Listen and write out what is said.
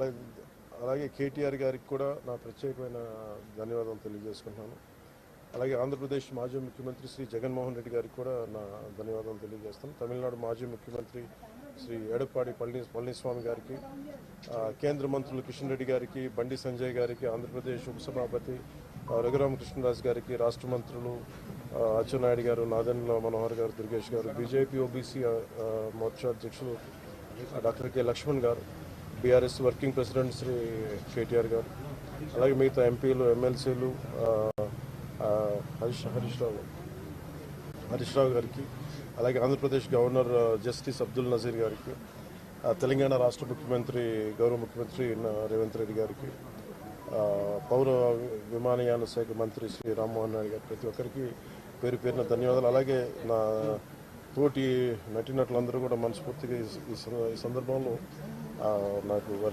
అలాగే అలాగే కేటీఆర్ గారికి కూడా నా ప్రత్యేకమైన ధన్యవాదాలు తెలియజేసుకుంటున్నాను. అలాగే ఆంధ్రప్రదేశ్ మాజీ ముఖ్యమంత్రి శ్రీ జగన్మోహన్ రెడ్డి గారికి కూడా నా ధన్యవాదాలు తెలియజేస్తాను. తమిళనాడు మాజీ ముఖ్యమంత్రి శ్రీ ఎడప్పాడి పళని పళనిస్వామి గారికి కేంద్ర మంత్రులు కిషన్ రెడ్డి గారికి బండి సంజయ్ గారికి ఆంధ్రప్రదేశ్ ఉపసభాపతి ఆ, రఘురామకృష్ణరాజు గారికి రాష్ట్ర మంత్రులు అచ్చెన్నాయుడు గారు నాదెండ్ల మనోహర్ గారు దుర్గేష్ గారు బీజేపీ ఓబీసీ మోర్చా అధ్యక్షులు doctor K Laxman garu BRS working president Shri KTR garu అలాగే మిగతా ఎంపీలు ఎమ్మెల్సీలు హరీష్ హరీష్ రావు హరీష్ రావు గారికి అలాగే ఆంధ్రప్రదేశ్ గవర్నర్ జస్టిస్ అబ్దుల్ నజీర్ గారికి తెలంగాణ రాష్ట్ర ముఖ్యమంత్రి గౌరవ ముఖ్యమంత్రి రేవంత్ రెడ్డి గారికి పౌర విమానయాన శాఖ మంత్రి శ్రీ రామ్మోహన్ నాయుడు గారు ప్రతి ఒక్కరికి పేరు పేరున ధన్యవాదాలు. అలాగే నా తోటి నటినటులందరూ కూడా మనస్ఫూర్తిగా ఈ- ఈ I don't know